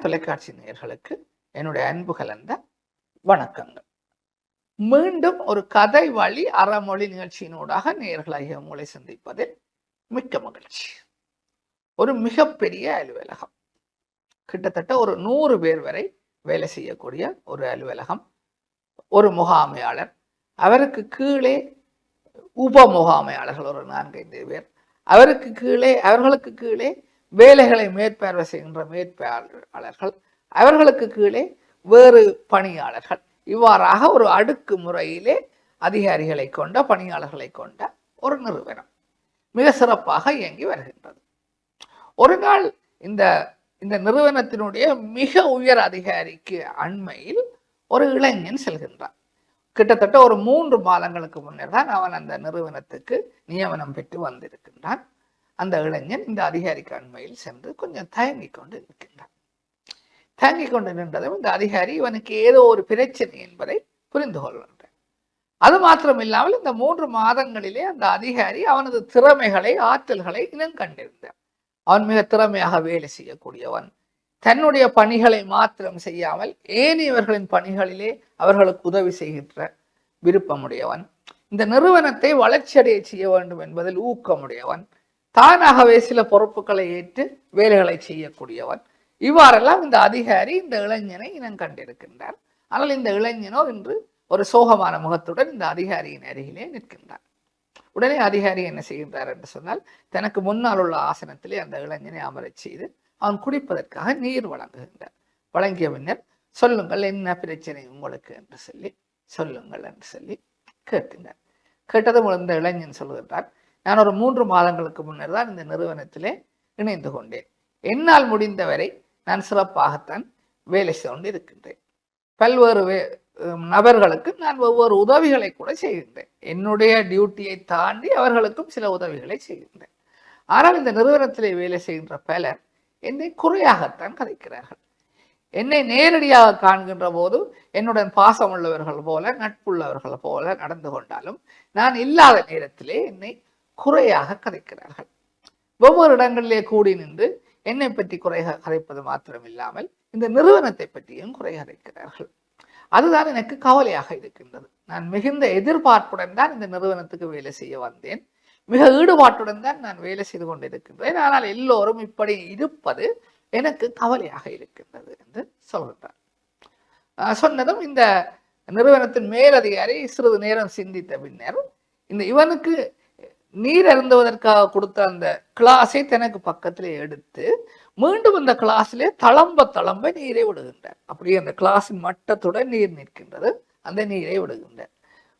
தொலைக்காட்சி நேயர்களுக்கு என்னுடைய அன்பு கலந்த வணக்கங்கள். மீண்டும் ஒரு கதை வழி அறமொழி நிகழ்ச்சியினூடாக நேர்களாகிய உங்களை சந்திப்பதில் மிக்க மகிழ்ச்சி. ஒரு மிகப்பெரிய அலுவலகம். கிட்டத்தட்ட ஒரு நூறு பேர் வரை வேலை செய்யக்கூடிய ஒரு அலுவலகம். ஒரு முகாமையாளர். அவருக்கு கீழே உப முகாமையாளர்கள் ஒரு நான்கைந்து பேர். அவருக்கு கீழே அவர்களுக்கு கீழே வேலைகளை மேற்பார்வை செய்கின்ற மேற்பார்வையாளர்கள் அவர்களுக்கு கீழே வேறு பணியாளர்கள். இவ்வாறாக ஒரு அடுக்கு முறையிலே அதிகாரிகளை கொண்ட பணியாளர்களை கொண்ட ஒரு நிறுவனம் மிக சிறப்பாக இயங்கி வருகின்றது. ஒரு நாள் இந்த இந்த நிறுவனத்தினுடைய மிக உயர் அதிகாரிக்கு அண்மையில் ஒரு இளைஞன் செல்கின்றான். கிட்டத்தட்ட ஒரு மூன்று மாதங்களுக்கு முன்னர் தான் அவன் அந்த நிறுவனத்துக்கு நியமனம் பெற்று வந்திருக்கின்றான். அந்த இளைஞன் இந்த அதிகாரிக்கு அண்மையில் சென்று கொஞ்சம் தயங்கி கொண்டு நிற்கின்றான். தயங்கி கொண்டு நின்றதும் இந்த அதிகாரி இவனுக்கு ஏதோ ஒரு பிரச்சனை என்பதை புரிந்து கொள்கின்றான். அது மாத்திரம் இல்லாமல் இந்த மூன்று மாதங்களிலே அந்த அதிகாரி அவனது திறமைகளை ஆற்றல்களை இனம் கண்டிருந்தான். அவன் மிக திறமையாக வேலை செய்யக்கூடியவன். தன்னுடைய பணிகளை மாத்திரம் செய்யாமல் ஏனையவர்களின் பணிகளிலே அவர்களுக்கு உதவி செய்கின்ற விருப்பமுடையவன். இந்த நிறுவனத்தை வளர்ச்சியடைய செய்ய வேண்டும் என்பதில் ஊக்கமுடையவன். தானாகவே சில பொறுப்புகளை ஏற்று வேலைகளை செய்யக்கூடியவன். இவ்வாறெல்லாம் இந்த அதிகாரி இந்த இளைஞனை இனம் கண்டிருக்கின்றார் ஆனால் இந்த இளைஞனோ இன்று ஒரு சோகமான முகத்துடன் இந்த அதிகாரியின் அருகிலே நிற்கின்றார் உடனே அதிகாரி என்ன செய்கின்றார் என்று சொன்னால் தனக்கு முன்னால் உள்ள ஆசனத்திலே அந்த இளைஞனை அமரச் செய்து அவன் குடிப்பதற்காக நீர் வழங்குகின்றார் வழங்கிய பின்னர் சொல்லுங்கள் என்ன பிரச்சனை உங்களுக்கு? என்று சொல்லி சொல்லுங்கள் என்று சொல்லி கேட்கின்றார் கேட்டதும் இந்த இளைஞன் சொல்லுகின்றார் நான் ஒரு மூன்று மாதங்களுக்கு முன்னர் தான் இந்த நிறுவனத்திலே இணைந்து கொண்டேன். என்னால் முடிந்தவரை நான் சிறப்பாகத்தான் வேலை செய்து இருக்கின்றேன் பல்வேறு வே நபர்களுக்கு நான் ஒவ்வொரு உதவிகளை கூட செய்கின்றேன். என்னுடைய டியூட்டியை தாண்டி அவர்களுக்கும் சில உதவிகளை செய்கின்றேன். ஆனால் இந்த நிறுவனத்திலே வேலை செய்கின்ற பலர் என்னை குறையாகத்தான் கதைக்கிறார்கள். என்னை நேரடியாக காண்கின்ற போது என்னுடன் பாசம் உள்ளவர்கள் போல நட்புள்ளவர்கள் போல நடந்து கொண்டாலும் நான் இல்லாத நேரத்திலே என்னை குறையாக கதைக்கிறார்கள். ஒவ்வொரு இடங்களிலே கூடி நின்று என்னை பற்றி குறை கதைப்பது மாத்திரம் இல்லாமல் இந்த நிறுவனத்தை பற்றியும் குறை கதைக்கிறார்கள். அதுதான் எனக்கு கவலையாக இருக்கின்றது. நான் மிகுந்த எதிர்பார்ப்புடன் தான் இந்த நிறுவனத்துக்கு வேலை செய்ய வந்தேன். மிக ஈடுபாட்டுடன் தான் நான் வேலை செய்து கொண்டிருக்கின்றேன். ஆனால் எல்லோரும் இப்படி இருப்பது எனக்கு கவலையாக இருக்கின்றது என்று சொல்கின்றார் சொன்னதும் இந்த நிறுவனத்தின் மேலதிகாரி சிறிது நேரம் சிந்தித்த பின்னர் இந்த இவனுக்கு நீர் அருந்துவதற்காக கொடுத்த அந்த கிளாஸை தனக்கு பக்கத்தில் எடுத்து மீண்டும் அந்த கிளாஸிலே தளம்ப தளம்ப நீரை விடுகின்றார். அப்படியே அந்த கிளாஸின் மட்டத்துடன் நீர் நிற்கின்றது. அந்த நீரை விடுகின்றார்.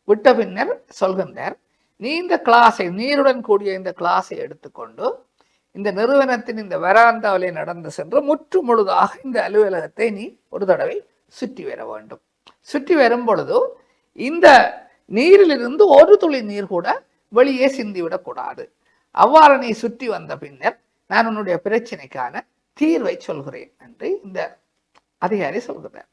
விட்ட பின்னர் சொல்கின்றார் நீ இந்த கிளாஸை நீருடன் கூடிய இந்த கிளாஸை எடுத்துக்கொண்டு இந்த நிறுவனத்தின் இந்த வராந்தாவிலே நடந்து சென்று முற்று முழுதாக இந்த அலுவலகத்தை நீ ஒரு தடவை சுற்றி வர வேண்டும். சுற்றி வரும் பொழுது இந்த நீரிலிருந்து ஒரு துளி நீர் கூட வெளியே சிந்திவிடக்கூடாது. அவ்வாறு நீ சுற்றி வந்த பின்னர் நான் உன்னுடைய பிரச்சனைக்கான தீர்வை சொல்கிறேன் என்று இந்த அதிகாரி சொல்கிறார்.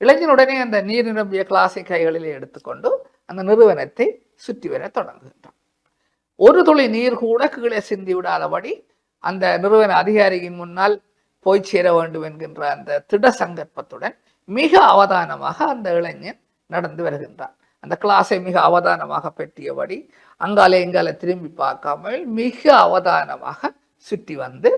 இளைஞனுடனே அந்த நீர் நிரம்பிய கிளாஸை கைகளிலே எடுத்துக்கொண்டு அந்த நிறுவனத்தை சுற்றி வர தொடங்குகின்றான். ஒரு துளி நீர் கூட கீழே சிந்தி விடாதபடி அந்த நிறுவன அதிகாரியின் முன்னால் போய் சேர வேண்டும் என்கின்ற அந்த திட சங்கற்பத்துடன் மிக அவதானமாக அந்த இளைஞன் நடந்து வருகின்றான். அந்த கிளாஸை மிக அவதானமாக பெட்டியபடி அங்காலே எங்கால திரும்பி பார்க்காமல் மிக அவதானமாக சுற்றி வந்து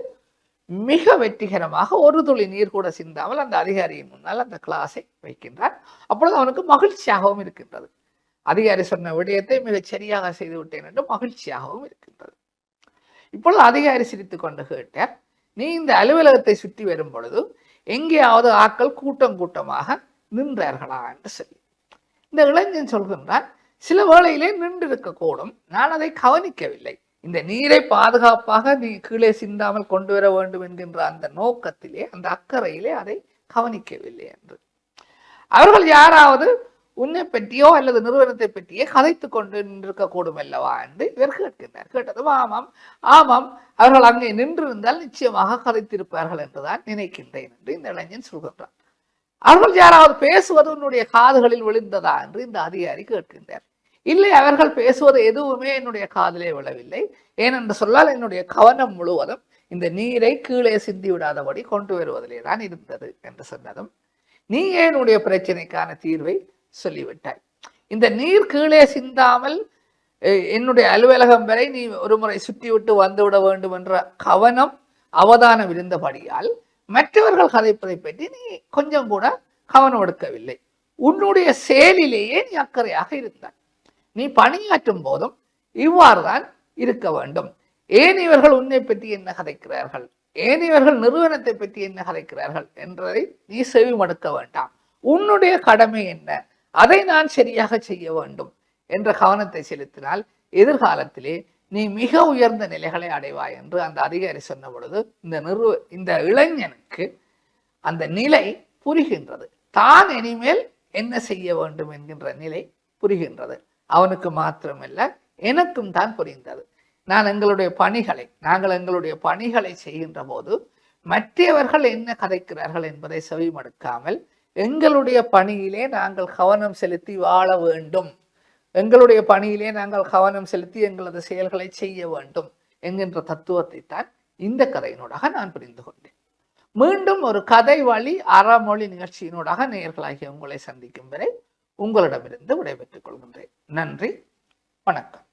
மிக வெற்றிகரமாக ஒரு துளி நீர் கூட சிந்தாமல் அந்த அதிகாரியின் முன்னால் அந்த கிளாஸை வைக்கின்றார். அப்பொழுது அவனுக்கு மகிழ்ச்சியாகவும் இருக்கின்றது. அதிகாரி சொன்ன விடயத்தை மிகச் சரியாக செய்து விட்டேன் என்று மகிழ்ச்சியாகவும் இருக்கின்றது. இப்பொழுது அதிகாரி சிரித்து கொண்டு கேட்டார் நீ இந்த அலுவலகத்தை சுற்றி வரும் பொழுது எங்கேயாவது ஆக்கள் கூட்டம் கூட்டமாக நின்றார்களா? என்று சொல்லி. இந்த இளைஞன் சொல்கின்றான் சில வேளையிலே நின்றிருக்கக்கூடும். நான் அதை கவனிக்கவில்லை. இந்த நீரை பாதுகாப்பாக நீ கீழே சிந்தாமல் கொண்டு வர வேண்டும் என்கின்ற அந்த நோக்கத்திலே அந்த அக்கறையிலே அதை கவனிக்கவில்லை என்று. அவர்கள் யாராவது உன்னை பற்றியோ அல்லது நிறுவனத்தை பற்றியே கதைத்து கொண்டு நின்றிருக்க கூடும் அல்லவா என்று இவர் கேட்கின்றார். கேட்டதும் ஆமாம் ஆமாம் அவர்கள் அங்கே நின்றிருந்தால் நிச்சயமாக கதைத்திருப்பார்கள் என்றுதான் நினைக்கின்றேன் என்று இந்த இளைஞன் சொல்கின்றார் அவர்கள் யாராவது பேசுவது காதுகளில் விழுந்ததா என்று இந்த அதிகாரி கேட்கின்றார். இல்லை அவர்கள் பேசுவது எதுவுமே என்னுடைய காதிலே விழவில்லை. ஏனென்று சொல்லால் என்னுடைய கவனம் முழுவதும் இந்த நீரை கீழே சிந்தி விடாதபடி கொண்டு வருவதிலே தான் இருந்தது என்று சொன்னதும் நீ என்னுடைய பிரச்சனைக்கான தீர்வை சொல்லிவிட்டாய்? இந்த நீர் கீழே சிந்தாமல் என்னுடைய அலுவலகம் வரை நீ ஒரு முறை சுற்றிவிட்டு வந்துவிட வேண்டும் என்ற கவனம் அவதானம் இருந்தபடியால் மற்றவர்கள் கதைப்பதை பற்றி நீ கொஞ்சம் கூட கவனம் எடுக்கவில்லை. உன்னுடைய செயலிலேயே நீ அக்கறையாக இருந்தாய். நீ பணியாற்றும் போதும் இவ்வாறு தான் இருக்க வேண்டும். ஏன் இவர்கள் உன்னை பற்றி என்ன கதைக்கிறார்கள்? ஏன் இவர்கள் நிறுவனத்தை பற்றி என்ன கதைக்கிறார்கள்? என்றதை நீ செவி மடுக்க வேண்டாம். உன்னுடைய கடமை என்ன? அதை நான் சரியாக செய்ய வேண்டும். என்ற கவனத்தை செலுத்தினால் எதிர்காலத்திலே நீ மிக உயர்ந்த நிலைகளை அடைவாய் என்று அந்த அதிகாரி சொன்ன பொழுது இந்த நிறுவ இந்த இளைஞனுக்கு அந்த நிலை புரிகின்றது. தான் இனிமேல் என்ன செய்ய வேண்டும் என்கின்ற நிலை புரிகின்றது. அவனுக்கு மாத்திரமல்ல எனக்கும் தான் புரிந்தது நான் எங்களுடைய பணிகளை நாங்கள் எங்களுடைய பணிகளை செய்கின்ற போது மற்றவர்கள் என்ன கதைக்கிறார்கள் என்பதை செவிமடுக்காமல் எங்களுடைய பணியிலே நாங்கள் கவனம் செலுத்தி வாழ வேண்டும். எங்களுடைய பணியிலே நாங்கள் கவனம் செலுத்தி எங்களது செயல்களை செய்ய வேண்டும் என்கின்ற தத்துவத்தை தான் இந்த கதையினூடாக நான் புரிந்து கொண்டேன். மீண்டும் ஒரு கதை வழி அறமொழி நிகழ்ச்சியினூடாக நேயர்களாகிய உங்களை சந்திக்கும் வரை உங்களிடமிருந்து விடைபெற்றுக் கொள்கின்றேன். நன்றி வணக்கம்.